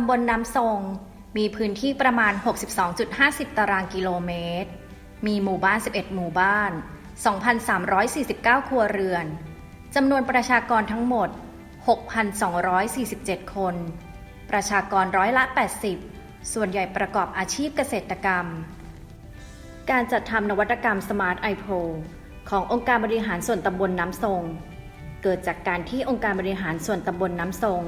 ตำบลน้ำทรง มีพื้นที่ประมาณ 62.50 ตารางกิโลเมตร มีหมู่บ้าน 11 หมู่บ้าน 2,349 ครัวเรือน จำนวนประชากรทั้งหมด 6,247 คน ประชากรร้อยละ 80 ส่วนใหญ่ประกอบอาชีพเกษตรกรรม การจัดทำนวัตกรรม Smart i p o ขององค์การบริหารส่วนตำบลน้ำทรง เกิดจากการที่องค์การบริหารส่วนตำบลน้ำทรง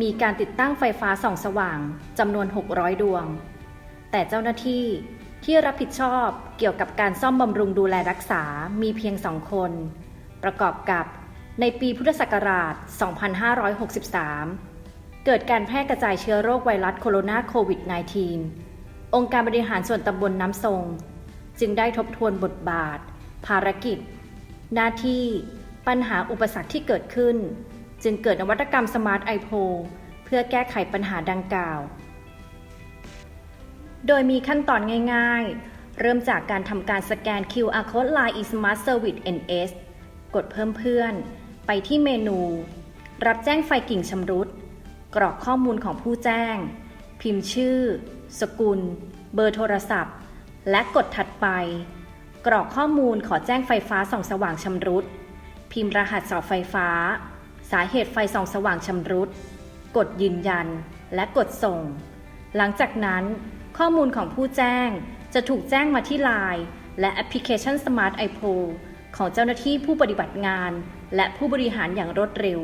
มีการติดตั้งไฟฟ้าส่องสว่างจำนวน 600 ดวง แต่เจ้าหน้าที่ที่รับผิดชอบเกี่ยวกับการซ่อมบำรุงดูแลรักษามีเพียงสองคน ประกอบกับในปีพุทธศักราช 2563 เกิดการแพร่กระจายเชื้อโรคไวรัสโคโรนาโควิด -19 องค์การบริหารส่วนตำบลน้ำทรง จึงได้ทบทวนบทบาท ภารกิจ หน้าที่ปัญหาอุปสรรคที่เกิดขึ้น จึงเกิดนวัตกรรม Smart i p o เพื่อแก้ไขปัญหาดังกล่าว โดยมีขั้นตอนง่ายๆ เริ่มจากการทำการสแกน QR Code Line eSmart Service NS กดเพิ่มเพื่อน ไปที่เมนู รับแจ้งไฟกิ่งชำรุด กรอกข้อมูลของผู้แจ้ง พิมพ์ชื่อ สกุล เบอร์โทรศัพท์ และกดถัดไป กรอกข้อมูลขอแจ้งไฟฟ้าส่องสว่างชำรุด พิมพ์รหัสเสาไฟฟ้า สาเหตุไฟส่องสว่างชำรุด กดยืนยัน และกดส่ง หลังจากนั้น ข้อมูลของผู้แจ้งจะถูกแจ้งมาที่ Line และแอปพลิเคชัน Smart i p o ของเจ้าหน้าที่ผู้ปฏิบัติงาน และผู้บริหารอย่างรวดเร็ว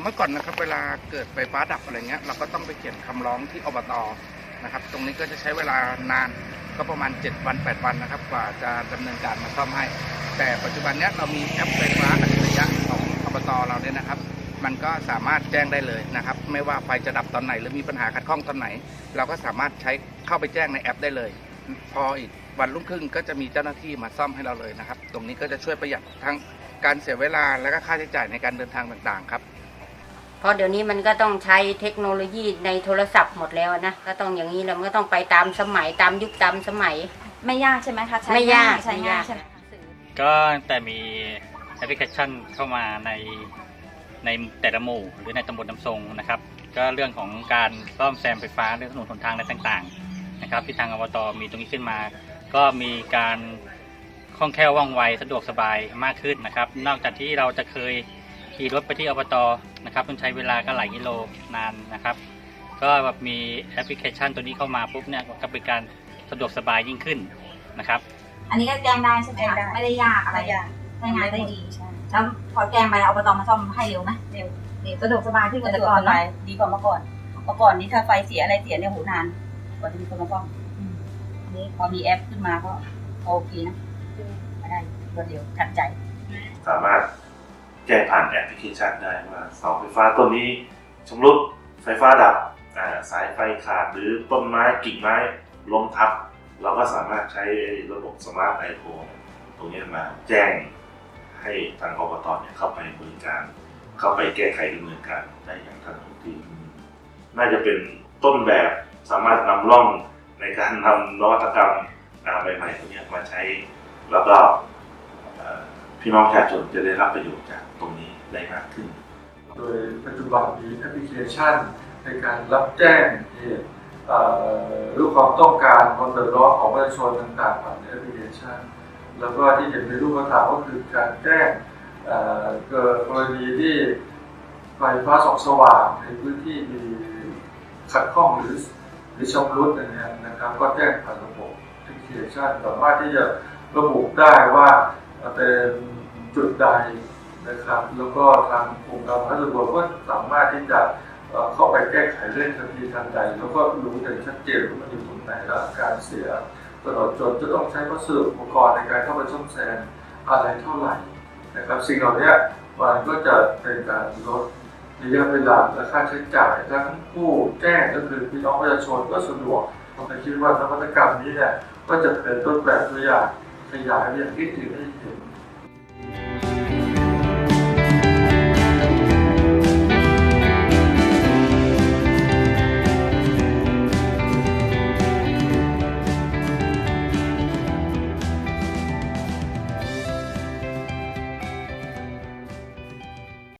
เมื่อก่อนนะครับเวลาเกิดไฟฟ้าดับอะไรเงี้ยเราก็ต้องไปเขียนคำร้องที่อบตนะครับ ตรงนี้ก็จะใช้เวลานาน ก็ประมาณ 7 วัน 8 วันนะครับ กว่าจะดำเนินการมาซ่อมให้ แต่ปัจจุบันนี้เรามีแอปไฟฟ้าอัจฉริยะของอบตเราเนี่ยนะครับ มันก็สามารถแจ้งได้เลยนะครับ ไม่ว่าไฟจะดับตอนไหน หรือมีปัญหาขัดข้องตอนไหน เราก็สามารถใช้เข้าไปแจ้งในแอปได้เลย พออีกวันรุ่งขึ้นก็จะมีเจ้าหน้าที่มาซ่อมให้เราเลยนะครับ ตรงนี้ก็จะช่วยประหยัดทั้งการเสียเวลาและก็ค่าใช้จ่ายในการเดินทางต่างๆครับ เพราะเดี๋ยวนี้มันก็ต้องใช้เทคโนโลยีในโทรศัพท์หมดแล้วนะก็ต้องอย่างนี้แล้วมันก็ต้องไปตามสมัยตามยุคตามสมัย ไม่ยากใช่ไหมคะใช้ไม่ยากใช้ไม่ง่ายายกใช่ไหมคะสื่อก็ตั้งแต่มีแอปพลิเคชันเข้ามาในในแต่ละหมู่หรือในตำบลน้ำทรงนะครับ ก็เรื่องของการซ่อมแซมไฟฟ้าเรื่องถนนหนทางอะไรต่างๆนะครับ ที่ทางอบตมีตรงนี้ขึ้นมา ก็มีการคล่องแคล่วว่องไวสะดวกสบายมากขึ้นนะครับ นอกจากที่เราจะเคยขี่รถไปที่อบต นะครับต้องใช้เวลาก็หลายกิโลนานนะครับ ก็แบบมีแอปพลิเคชันตัวนี้เข้ามาปุ๊บเนี่ยก็เป็นการสะดวกสบายยิ่งขึ้นนะครับ อันนี้ก็แจ้งได้ใช่ไหมแจ้งคะได้ไม่ได้ยากอะไรไม่ยากใช้งานได้ดี ใช่แล้วพอแจ้งไปอบตมาซ่อมให้เร็วไหมเร็วเร็วสะดวกสบายขึ้นกว่าสะแต่ดวกก่อนสเนาะบายดีกว่าเมื่อก่อน เมื่อก่อนนี้ถ้าไฟเสียอะไรเสียเนี่ยโหนาน กว่าจะมีคนมาซ่อมอืมอันนี้พอมีแอปขึ้นมาก็โอเคนะมาได้รวดเร็วทันใจ สามารถ แจ้งผ่านแอปพลิเคชันได้ว่าเสาไฟฟ้าต้นนี้ชำรุดไฟฟ้าดับสายไฟขาดหรือต้นไม้กิ่งไม้ล้มทับ เราก็สามารถใช้ระบบสมาร์ทไอโฟนตรงนี้มาแจ้งให้ทางอบตเนี่ยเข้าไปบริการ เข้าไปแก้ไขดำเนินการได้อย่างทันท่วงทีน่าจะเป็นต้นแบบสามารถนำร่องในการนำนวัตกรรมใหม่ๆตรงนี้มาใช้แล้วก็เอ่อ พี่น้องประชาชนจะได้รับประโยชน์จากตรงนี้ได้มากขึ้น โดยปัจจุบันมีแอปพลิเคชัน ในการรับแจ้งเหตุเอ่อหรือความต้องการความเดือดร้อนของประชาชนต่างๆผ่านแอปพลิเคชัน แล้วก็ที่เห็นในรูปธรรมก็คือการแจ้งเกิดกรณีที่ไฟฟ้าส่องสว่างในพื้นที่มีขัดข้องหรือหรือชำรุดอย่างเงี้ยนะครับก็แจ้งผ่านระบบแอปพลิเคชันสามารถที่จะระบุได้ว่า เป็นจุดใดนะครับ แล้วก็ทางองค์การพัฒนาก็สามารถที่จะเข้าไปแก้ไขเรื่องทันทีทันใดแล้วก็รู้อย่างชัดเจนว่ามันอยู่ตรงไหนและการเสียตลอดจนจะต้องใช้วัสดุอุปกรณ์ในการเข้าไปซ่อมแซมอะไรเท่าไหร่นะครับ สิ่งเหล่านี้มันก็จะเป็นการลดระยะเวลาและค่าใช้จ่ายทั้งผู้แจ้งก็คือพี่น้องประชาชนก็สะดวกผมคิดว่านวัตกรรมนี้เนี่ยก็จะเป็นต้นแบบตัวอย่าง 哎呀，也给你们。